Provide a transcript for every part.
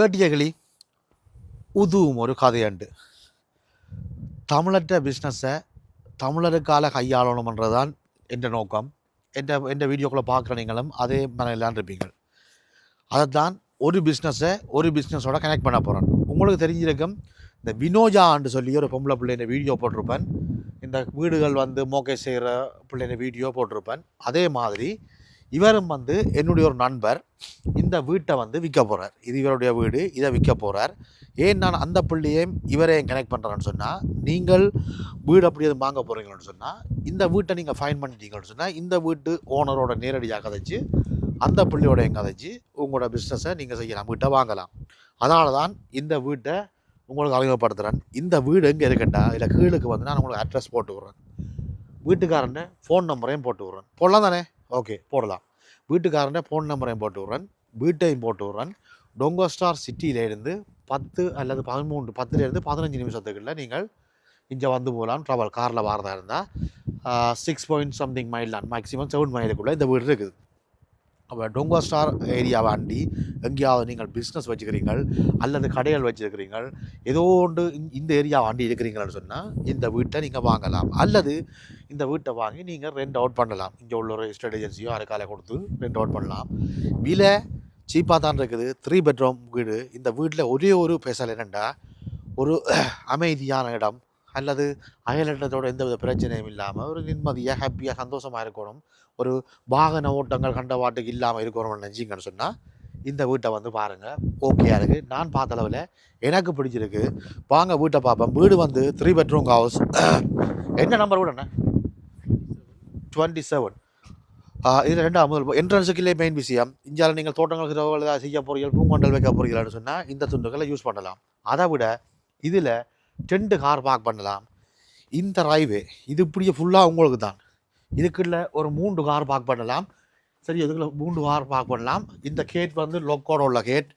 கேட்டியகளி உதுவும் ஒரு கதையண்டு. தமிழற்ற பிஸ்னஸை தமிழருக்கால கையாளணுமன்றது தான் என்ற நோக்கம். எந்த என் வீடியோக்குள்ளே பார்க்குற நீங்களும் அதே மனநிலான் இருப்பீங்க அதை தான் ஒரு பிஸ்னஸை ஒரு பிஸ்னஸோட கனெக்ட் பண்ண போகிறேன் உங்களுக்கு தெரிஞ்சிருக்கும் இந்த வினோஜா ஆண்டு சொல்லி ஒரு பொம்பளை பிள்ளைங்க வீடியோ போட்டிருப்பேன். இந்த வீடுகள் வந்து மோகே செய்கிற பிள்ளைங்க வீடியோ போட்டிருப்பேன். அதே மாதிரி இவரும் வந்து என்னுடைய ஒரு நண்பர். இந்த வீட்டை வந்து விற்க போகிறார் இது இவருடைய வீடு. இதை விற்க போகிறார் ஏன் நான் அந்த பிள்ளையையும் இவரையும் கனெக்ட் பண்ணுறேன்னு சொன்னால் நீங்கள் வீடு அப்படி எதுவும் வாங்க போகிறீங்கன்னு சொன்னால் இந்த வீட்டை நீங்கள் ஃபைன் பண்ணிட்டீங்கன்னு சொன்னால் இந்த வீட்டு ஓனரோட நேரடியாக கதைச்சு அந்த பிள்ளையோட கதைச்சு உங்களோட பிஸ்னஸை நீங்கள் செய்யலாம். வீட்டை வாங்கலாம். அதனால தான் இந்த வீட்டை உங்களுக்கு அறிமுகப்படுத்துகிறேன் இந்த வீடு எங்கே இருக்கட்டா இல்லை கீழுக்கு வந்து நான் உங்களுக்கு அட்ரஸ் போட்டு விட்றேன். வீட்டுக்காரன் ஃபோன் நம்பரையும் போட்டு விட்றேன். போடலாம் தானே? ஓகே போடலாம். வீட்டுக்காரன் ஃபோன் நம்பரையும் போட்டு விட்றேன். வீட்டையும் போட்டு விட்றேன். டொங்கோ ஸ்டார் சிட்டியிலேருந்து பத்து அல்லது பதிமூன்று பத்துலேருந்து பதினஞ்சு நிமிஷத்துக்குள்ள நீங்கள் இங்கே வந்து போகலாம். ட்ராவல் காரில் வரதா இருந்தால் சிக்ஸ் பாயிண்ட் சம்திங் மைல் தான் மேக்ஸிமம் செவன் மைலுக்குள்ளே இந்த வீடு இருக்குது. அப்போ டொங்கோ ஸ்டார் ஏரியாவை அண்டி எங்கேயாவது நீங்கள் பிஸ்னஸ் வச்சுக்கிறீங்கள் அல்லது கடைகள் வச்சுருக்கிறீங்கள் ஏதோ ஒன்று இந்த- இந்த ஏரியாவை அண்டி இருக்கிறீங்கன்னு சொன்னால் இந்த வீட்டை நீங்கள் வாங்கலாம். அல்லது இந்த வீட்டை வாங்கி நீங்கள் ரெண்ட் அவுட் பண்ணலாம். இங்கே உள்ள ஒரு எஸ்டேட் ஏஜென்சியோ அரைக்காலை கொடுத்து ரெண்ட் அவுட் பண்ணலாம். விலை சீப்பாக தான் இருக்குது. த்ரீ பெட்ரூம் வீடு. இந்த வீட்டில் ஒரே ஒரு பேசல் என்னென்னா ஒரு அமைதியான இடம் அல்லது அயலிடத்தோட எந்த வித பிரச்சனையும் இல்லாமல் ஒரு நிம்மதியாக ஹாப்பியாக சந்தோஷமாக இருக்கணும். ஒரு வாகன ஓட்டங்கள் கண்ட வாட்டுக்கு இல்லாமல் இருக்கணும்னு நினச்சிங்கன்னு சொன்னால் இந்த வீட்டை வந்து பாருங்கள் ஓகேயா இருக்குது நான் பார்த்த அளவில் எனக்கு பிடிச்சிருக்கு. வாங்க வீட்டை பார்ப்பேன் வீடு வந்து த்ரீ பெட்ரூம் ஹவுஸ் என்ன நம்பர் வீடு என்ன டுவெண்ட்டி செவன் இது ரெண்டாம் முதல் என்ட்ரன்ஸுக்குள்ளே மெயின் விஷயம். இந்தியாவில் நீங்கள் தோட்டங்கள் ஏதாவது செய்ய போகிறீர்கள் பூங்கொண்டல் வைக்க போகிறீர்கள்னு சொன்னால் இந்த துண்டுகளை யூஸ் பண்ணலாம். அதை விட இதில் ரெண்டு கார் பார்க் பண்ணலாம். இந்த ரயில்வே இது இப்படியே ஃபுல்லாக உங்களுக்கு தான் இதுக்குள்ள ஒரு மூன்று கார் பார்க் பண்ணலாம். சரி இதுக்குள்ள மூன்று கார் பார்க் பண்ணலாம். இந்த கேட் வந்து லொக்கோட உள்ள கேட்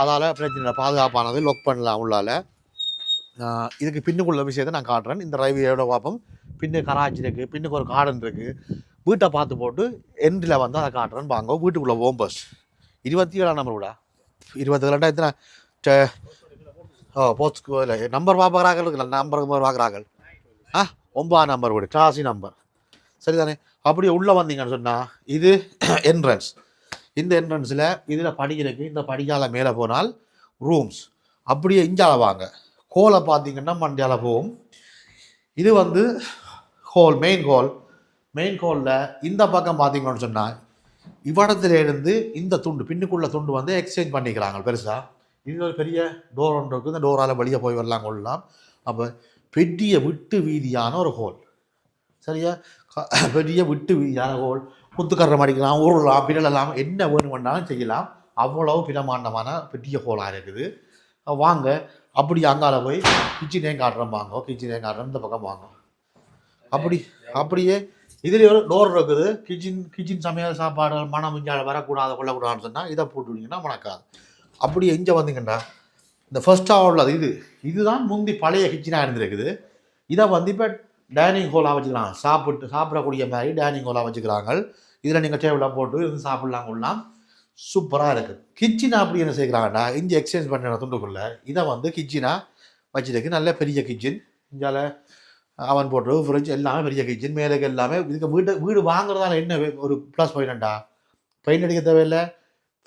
அதால் பிரச்சனை இல்லை. பாதுகாப்பானது லொக் பண்ணலாம் உள்ளால. இதுக்கு பின்னுக்குள்ள விஷயத்தை நான் காட்டுறேன். இந்த ரயில்வேயோட பார்ப்போம். பின்னு கராச்சி இருக்குது பின்னுக்கு ஒரு கார்டன் இருக்குது வீட்டை பார்த்து போட்டு எண்டில் வந்து அதை காட்டுறேன்னு வாங்க வீட்டுக்குள்ளே போகும் பஸ் இருபத்தி ஏழாம் நம்பர் விடா இருபத்தி ரெண்டாயிரத்தி ஓ போஸ்ட் இல்லை நம்பர் பார்க்குறாங்க இருக்குல்ல நம்பர் நம்பர் பார்க்குறாங்க ஆ ஒன்பதாம் நம்பர் வீடு காசி நம்பர் சரிதானே? அப்படியே உள்ளே வந்தீங்கன்னு சொன்னால் இது என்ட்ரன்ஸ் இந்த என்ட்ரன்ஸில் இதில் படி இருக்குது இந்த படிக்கால மேலே போனால் ரூம்ஸ் அப்படியே இஞ்சால வாங்க ஹோலை பார்த்தீங்கன்னா மண்டியால போகும். இது வந்து ஹோல் மெயின் ஹோல் மெயின் ஹோலில் இந்த பக்கம் பார்த்தீங்கன்னு சொன்னால் இவ்விடத்துல இருந்து இந்த துண்டு பின்னுக்குள்ள துண்டு வந்து எக்ஸ்சேஞ்ச் பண்ணிக்கிறாங்க பெருசாக இது ஒரு பெரிய டோர் ஒன்று இருக்குது. இந்த டோரால் வெளியே போய் வரலாம் கொள்ளலாம். அப்போ பெரிய விட்டு வீதியான ஒரு ஹோல் சரியா? பெரிய விட்டு வீதியான ஹோல் குத்துக்கரணம் அடிக்கலாம் உருளலாம் பிறலாம் என்ன வேணும் செய்யலாம். அவ்வளவு பிரமாண்டமான பெரிய ஹோலாக இருக்குது. வாங்க. அப்படி அங்கால போய் கிச்சனே காட்டுறோம் வாங்க. கிச்சனே காட்டுறோம் இந்த பக்கம் வாங்க. அப்படி அப்படியே இதுலேயே ஒரு டோர் இருக்குது. கிச்சன் கிச்சன் சமையல் சாப்பாடு மனம் மிஞ்சால் வரக்கூடாது கொள்ளக்கூடாதுன்னு சொன்னால் இதை போட்டுவிட்டிங்கன்னா மணக்காது. அப்படியே இங்கே வந்தீங்கன்னா இந்த ஃபர்ஸ்ட் உள்ளது இது. இதுதான் முந்தி பழைய கிச்சனாக இருந்திருக்குது. இதை வந்து இப்போ டைனிங் ஹோலாக வச்சுக்கலாம். சாப்பிட்டு சாப்பிடக்கூடிய மாதிரி டைனிங் ஹோலாக வச்சுக்கிறாங்க இதில் நீங்கள் டேபிளாக போட்டு இருந்து சாப்பிட்லாம் கொள்ளலாம். சூப்பராக இருக்குது கிச்சனை அப்படி என்ன செய்கிறாங்கன்னா இங்கே எக்ஸ்சேஞ்ச் பண்ணுற துண்டுக்குள்ள இதை வந்து கிச்சனாக வச்சுருக்கு. நல்ல பெரிய கிச்சன் இங்கால அவன் போட்டு ஃப்ரிட்ஜ் எல்லாமே பெரிய கிச்சன் மேலே எல்லாமே இதுக்கு வீட்டை வீடு வாங்குறதால என்ன ஒரு ப்ளஸ் பாயிண்ட்டா பெயிண்ட் அடிக்க தேவையில்லை.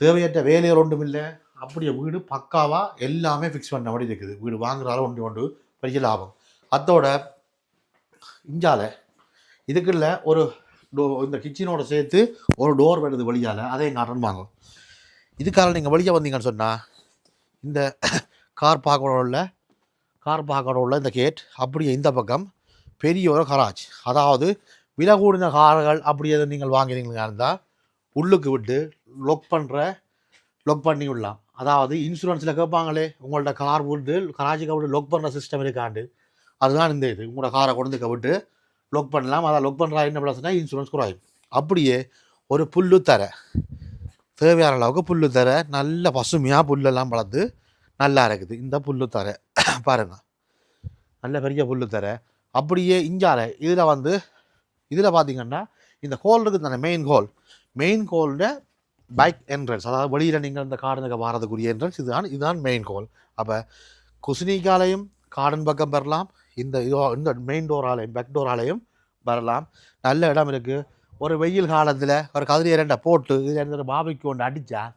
தேவையற்ற வேலைகள் ஒன்றும் இல்லை. அப்படியே வீடு பக்காவாக எல்லாமே ஃபிக்ஸ் பண்ண மாதிரி இருக்குது. வீடு வாங்குறதால ஒன்று ஒன்று பெரிய லாபம். அதோட இஞ்சால இதுக்குள்ள ஒரு டோ இந்த கிச்சனோட சேர்த்து ஒரு டோர் வருது வெளியால் எங்கள் அட்டன் வாங்கும் இதுக்காக நீங்கள் வெளியே வந்தீங்கன்னு சொன்னால் இந்த கார் பார்க்கறோட உள்ள கார் பார்க்கறோட உள்ள இந்த கேட் அப்படியே இந்த பக்கம் பெரிய ஒரு கராஜ் அதாவது விலை கூடின கார்கள் அப்படி எதுவும் நீங்கள் வாங்குறீங்களா இருந்தால் உள்ளுக்கு விட்டு லொக் பண்ணுற லொக் பண்ணி விடலாம். அதாவது இன்சூரன்ஸில் கேட்பாங்களே உங்கள்ட்ட கார் விட்டு கராச்சி கவிட்டு லொக் பண்ணுற சிஸ்டம் இருக்காண்டு. அதுதான் இந்த இது. உங்களோட காரை கொண்டு கவிட்டு லொக் பண்ணலாம். அதை லொக் பண்ணுறா என்ன ப்ளஸ்னா இன்சூரன்ஸ் குறையும். அப்படியே ஒரு புல்லு தர. தேவையான அளவுக்கு புல்லு தர. நல்ல பசுமையாக புல்லெல்லாம் வளர்த்து நல்லா இருக்குது. இந்த புல்லு தர. பாருங்கள் நல்ல பெரிய புல்லு தர. அப்படியே இஞ்சால. இதில் வந்து இதில் பார்த்தீங்கன்னா இந்த ஹோல் இருக்குது தானே மெயின் ஹோல் மெயின் ஹோலில் பைக் என்ட்ரன்ஸ் அதாவது வெளியில் நீங்கள் இந்த கார்டனுக்கு வாரதுக்குரிய என்ட்ரன்ஸ் இதுதான் இதுதான் மெயின் கோல் அப்போ குசினிக்காலையும் கார்டன் பக்கம் வரலாம் இந்த இதோ இந்த மெயின் டோராலையும் பேக் டோராலையும் வரலாம் நல்ல இடம் இருக்குது ஒரு வெயில் காலத்தில் ஒரு கதிரி ரெண்டை போட்டு இதில் இருந்து பாபிக்கு ஒன்று அடித்தா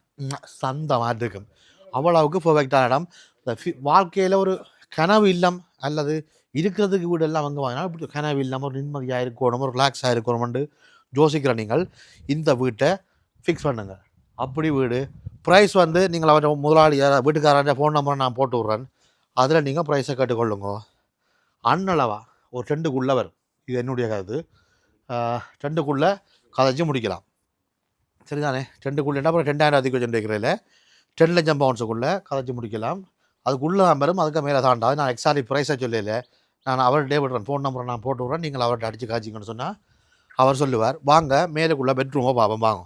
சந்தமாக இருக்கும். அவ்வளவுக்கு பர்ஃபெக்டான இடம். இந்த ஃபி- ஒரு கனவு இல்லம் அல்லது இருக்கிறதுக்கு வீடு எல்லாம் அங்கே வாங்கினா இப்படி கனவு இல்லாமல் ஒரு நிம்மதியாக இருக்கணும் ஒரு ரிலாக்ஸாக இருக்கணும்னு யோசிக்கிற நீங்கள். இந்த வீட்டை ஃபிக்ஸ் பண்ணுங்க. அப்படி வீடு. ப்ரைஸ் வந்து நீங்கள் அவர் முதலாளி வீட்டுக்காரன் ஃபோன் நம்பரை நான் போட்டு விட்றேன். அதில் நீங்கள் ப்ரைஸை கேட்டுக்கொள்ளுங்க. அண்ணளவா ஒரு ரெண்டுக்குள்ளே வரும். இது என்னுடைய கருத்து ஆஹ், ரெண்டுக்குள்ளே கதைச்சு முடிக்கலாம். சரிதானே? ரெண்டுக்குள்ளே அப்புறம் ரெண்டாயிரம் அதிகம் வச்சுருக்கிறதில்ல டென் லட்சம் பவுன்ஸுக்குள்ளே கதைச்சு முடிக்கலாம். அதுக்குள்ளே தான் வரும். அதுக்கு மேலே தாண்டாது நான் எக்ஸாரி ப்ரைஸை சொல்லல. நான் அவர்கிட்டே விடுறேன். ஃபோன் நம்பரை நான் போட்டு விட்றேன். நீங்கள் அவர்கிட்ட அடித்து காய்ச்சிங்கன்னு சொன்னால் அவர் சொல்லுவார். வாங்க மேலுக்குள்ளே பெட்ரூமை பார்ப்போம். வாங்க.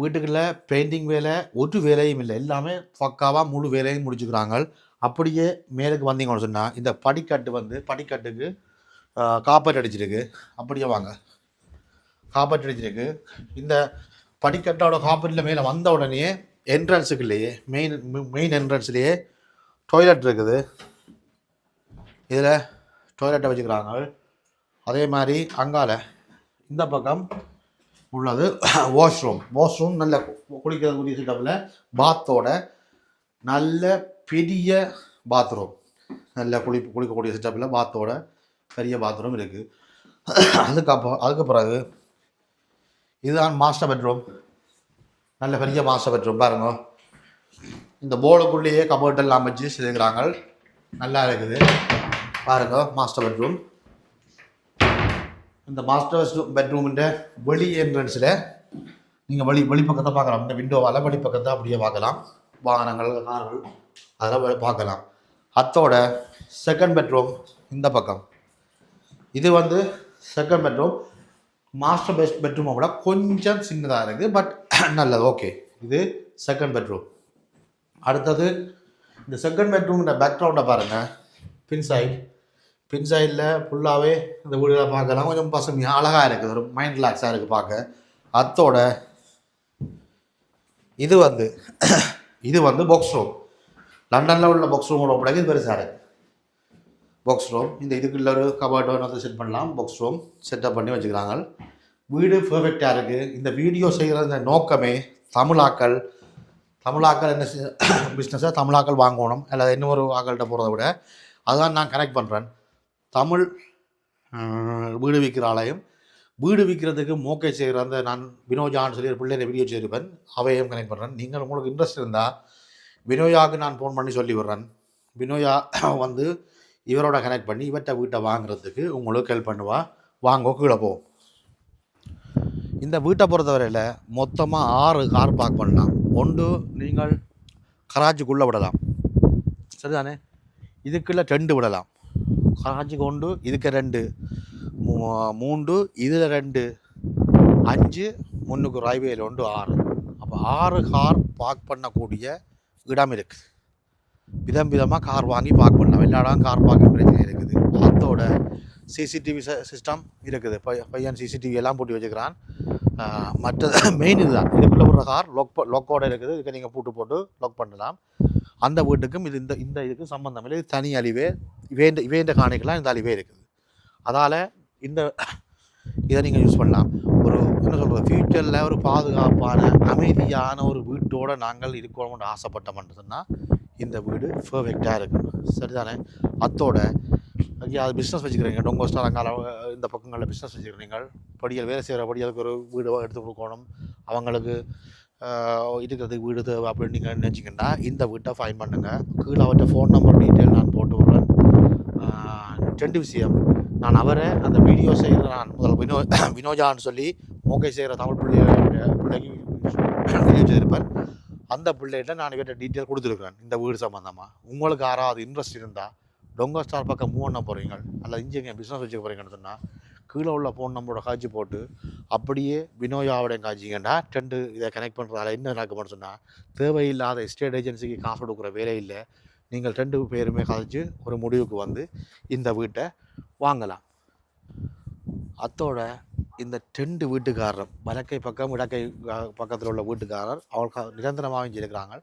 வீட்டுக்குள்ளே பெயிண்டிங் வேலை ஒரு வேலையும் இல்லை. எல்லாமே பக்காவாக முழு வேலையும் முடிச்சுக்கிறாங்க. அப்படியே மேலுக்கு வந்தீங்கன்னு சொன்னால் இந்த படிக்கட்டு வந்து படிக்கட்டுக்கு காப்பர் அடிச்சிருக்கு. அப்படியே வாங்க. காப்பர் அடிச்சிருக்கு. இந்த படிக்கட்டோட காப்பரில் மேலே வந்த உடனே என்ட்ரன்ஸுக்குள்ளேயே மெயின் மெயின் என்ட்ரன்ஸ்லேயே டாய்லெட் இருக்குது. இதில் டாய்லெட்டை வச்சுக்கிறாங்க. அதே மாதிரி அங்கால இந்த பக்கம் உள்ளது. வாஷ்ரூம் வாஷ்ரூம் நல்ல குளிக்கிறதுக்குரிய செட்டப்பில் பாத்தோட நல்ல பெரிய பாத்ரூம் நல்ல குளி குளிக்கக்கூடிய செட்டப்பில் பாத்தோட பெரிய பாத்ரூம் இருக்குது அதுக்கப்புறம் அதுக்கு பிறகு இதுதான் மாஸ்டர் பெட்ரூம் நல்ல பெரிய மாஸ்டர் பெட்ரூம் பாருங்க. இந்த போர்டுக்குள்ளேயே கபோர்ட் எல்லாம் அமைச்சு செய்கிறாங்க. நல்லா இருக்குது. பாருங்க மாஸ்டர் பெட்ரூம் இந்த மாஸ்டர் பெட்ரூமிൻ്റെ வெளி என்ட்ரன்ஸில் நீங்கள் வெளி வெளிப்பக்கத்தை பார்க்கலாம். இந்த விண்டோவால் வெளிப்பக்கத்தை அப்படியே பார்க்கலாம். வாகனங்கள் கார்கள் அதெல்லாம் பார்க்கலாம். அத்தோட செகண்ட் பெட்ரூம் இந்த பக்கம். இது வந்து செகண்ட் பெட்ரூம் மாஸ்டர் பெஸ்ட் பெட்ரூமை விட கொஞ்சம் சின்னதாக இருக்குது பட் நல்லது. ஓகே இது செகண்ட் பெட்ரூம் அடுத்தது இந்த செகண்ட் பெட்ரூம்ன்ற பேக்ரவுண்டை பாருங்கள் பின் சைட் பின் சைடில் ஃபுல்லாகவே இந்த வீடுகளை பார்க்கலாம். கொஞ்சம் பசுமையாக அழகாக இருக்குது. ஒரு மைண்ட் ரிலாக்ஸாக இருக்குது பார்க்க. அத்தோட இது வந்து இது வந்து பாக்ஸ் ரூம் லண்டனில் உள்ள பாக்ஸ் ரூமோட ஒப்படைக்கு இது பெருசாக இருக்குது பாக்ஸ் ரூம் இந்த இதுக்குள்ள ஒரு கபர்டோ வந்து செட் பண்ணலாம். பாக்ஸ் ரூம் செட்டப் பண்ணி வச்சுக்கிறாங்க. வீடு பெர்ஃபெக்டாக இருக்குது இந்த வீடியோ செய்கிற இந்த நோக்கமே தமிழாக்கள் தமிழாக்கள் என்ன பிஸ்னஸை தமிழாக்கள் வாங்கணும். அல்லது இன்னொரு ஆக்கள்கிட்ட போகிறத விட அதுதான் நான் கனெக்ட் பண்ணுறேன் தமிழ் வீடு விற்கிற ஆலயம். வீடு விற்கிறதுக்கு மோக்கை செய்கிற அந்த நான் வினோஜான்னு சொல்லி ஒரு பிள்ளைய வீடியோ செய்திருப்பேன். அவையும் கனெக்ட் பண்ணுறேன் நீங்கள் உங்களுக்கு இன்ட்ரெஸ்ட் இருந்தால் வினோயாவுக்கு நான் ஃபோன் பண்ணி சொல்லி விடுறேன். வினோயா வந்து இவரோட கனெக்ட் பண்ணி இவர்கிட்ட வீட்டை வாங்குறதுக்கு உங்களுக்கு ஹெல்ப் பண்ணுவா. வாங்க கீழே போவோம் இந்த வீட்டை பொறுத்தவரையில் மொத்தமாக ஆறு கார் பார்க் பண்ணலாம். ஒன்று நீங்கள் கராச்சிக்குள்ளே விடலாம். சரிதானே? இதுக்குள்ளே டெண்டு விடலாம். கராச்சிக்கு ஒன்று இதுக்கு ரெண்டு மூன்று இதில் ரெண்டு அஞ்சு முன்னுக்கு ரயில்வேல ஒன்று ஆறு. அப்போ ஆறு கார் பார்க் பண்ணக்கூடிய இடம் இருக்குது. விதம் விதமாக கார் வாங்கி பார்க் பண்ணலாம். எல்லா இடம் கார் பார்க்கிங் பிரச்சனை இருக்குது. அதோட சிசிடிவி சிஸ்டம் இருக்குது. பையன் சிசிடிவி எல்லாம் போட்டு வச்சுக்கிறான். மற்ற மற்றது மெயின் இதுதான். இதுக்குள்ளே ஒரு கார் லொக் லொக்கோட இருக்குது. இதுக்கு நீங்கள் பூட்டு போட்டு லொக் பண்ணலாம். அந்த வீட்டுக்கும் இது இந்த இந்த இதுக்கும் சம்பந்தம் இல்லை. இது தனி அழிவே இவேண்ட இவேண்ட காணிக்கெல்லாம் இந்த அழிவே இருக்குது. அதால் இந்த இதை நீங்கள் யூஸ் பண்ணலாம். ஒரு என்ன சொல்கிறது ஃப்யூச்சரில் ஒரு பாதுகாப்பான அமைதியான ஒரு வீட்டோடு நாங்கள் இருக்கணும்னு ஆசைப்பட்டோம்னு சொன்னால் இந்த வீடு பர்ஃபெக்டாக இருக்கும். சரிதானே? அத்தோட எங்கேயாவது பிஸ்னஸ் வச்சுக்கிறீங்க. டொங்கோஸ்டா ஸ்டாலங்கால இந்த பக்கங்களில் பிஸ்னஸ் வச்சுக்கிறீங்க படியல் வேலை செய்கிற படியலுக்கு ஒரு வீடு எடுத்து கொடுக்கணும். அவங்களுக்கு இருக்கிறதுக்கு வீடு தேவை அப்படின்னு நீங்கள் நினச்சிங்கன்னா இந்த வீட்டை ஃபைன் பண்ணுங்கள் கீழே அவர்கிட்ட ஃபோன் நம்பர் டீட்டெயில் நான் போட்டு விட்றேன். ரெண்டு விஷயம். நான் அவரை அந்த வீடியோ செய்கிற நான் முதல்ல வினோ வினோஜான்னு சொல்லி மோகை செய்கிற தமிழ் பிள்ளைய பிள்ளைக்கு வீடியோ அந்த பிள்ளைகிட்ட நான் இவர்கிட்ட டீட்டெயில் கொடுத்துருக்குறேன் இந்த வீடு சம்மந்தமாக உங்களுக்கு யாராவது இன்ட்ரெஸ்ட் இருந்தால் டொங்கோ ஸ்டார் பக்கம் மூவ் பண்ண போகிறீங்க அல்லது இங்கே பிஸ்னஸ் வச்சுக்க போகிறீங்கன்னு சொன்னால் கீழே உள்ள ஃபோன் நம்பரோட காய்ச்சி போட்டு அப்படியே வினோயாவோடைய காய்ச்சிங்கன்னா ரெண்டு இதை கனெக்ட் பண்ணுறதால என்ன நடக்கும்னு சொன்னால் தேவையில்லாத எஸ்டேட் ஏஜென்சிக்கு காசு கொடுக்குற வேலை இல்லை. நீங்கள் ரெண்டு பேருமே கதைச்சு ஒரு முடிவுக்கு வந்து இந்த வீட்டை வாங்கலாம். அத்தோட இந்த ரெண்டு வீட்டுக்காரர் வலக்கை பக்கம் இடக்கை பக்கத்தில் உள்ள வீட்டுக்காரர் அவள் நிரந்தரமாக இருக்கிறாங்க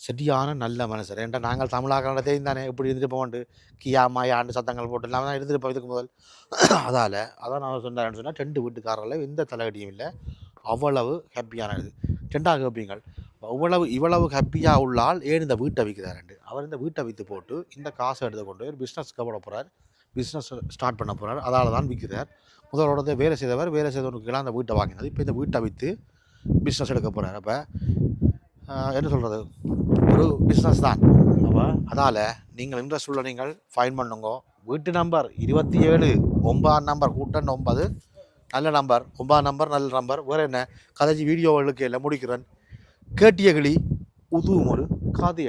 சரியான நல்ல மனுஷர் ஏன்டா நாங்கள் தமிழாக தெரியும் தானே? இப்படி இருந்துட்டு போகண்டு கியா மாயாண்டு சத்தங்கள் போட்டு இல்லாமல் தான் இருந்துட்டு போய் இதுக்கு முதல். அதால் அதான் நான் சொன்னேன்னு சொன்னால் ரெண்டு வீட்டுக்காரரில் எந்த தலையடியும் இல்லை. அவ்வளவு ஹாப்பியானது ரெண்டாக ஹாப்பிங்கள் அவ்வளவு இவ்வளவு ஹாப்பியாக உள்ளால் ஏன் இந்த வீட்டை விற்கிறாரு அவர் இந்த வீட்டை விற்று போட்டு இந்த காசை எடுத்து கொண்டு ஒரு பிஸ்னஸ்க்கு கவலை போகிறார் பிஸ்னஸ் ஸ்டார்ட் பண்ண போகிறார் அதால் தான் விற்கிறார். முதலோட வேலை செய்தவர் வேலை செய்தவனுக்கெல்லாம் அந்த வீட்டை வாங்கினது. இப்போ இந்த வீட்டை விற்று பிஸ்னஸ் எடுக்க போகிறார் அப்போ என்ன சொல்கிறது ஒரு பிஸ்னஸ் தான். அதால் நீங்கள் இன்ட்ரெஸ்ட் உள்ள நீங்கள் ஃபைன் பண்ணுங்க. வீட்டு நம்பர் இருபத்தி ஏழு ஒன்பதாம் நம்பர் கூட்டன் ஒன்பது நல்ல நம்பர் ஒன்பதாம் நம்பர் நல்ல நம்பர் வேறு என்ன? கதைச்சி வீடியோகளுக்கு எல்லாம் முடிக்கிறேன். கேட்டிய கிளி உதுவும் ஒரு காது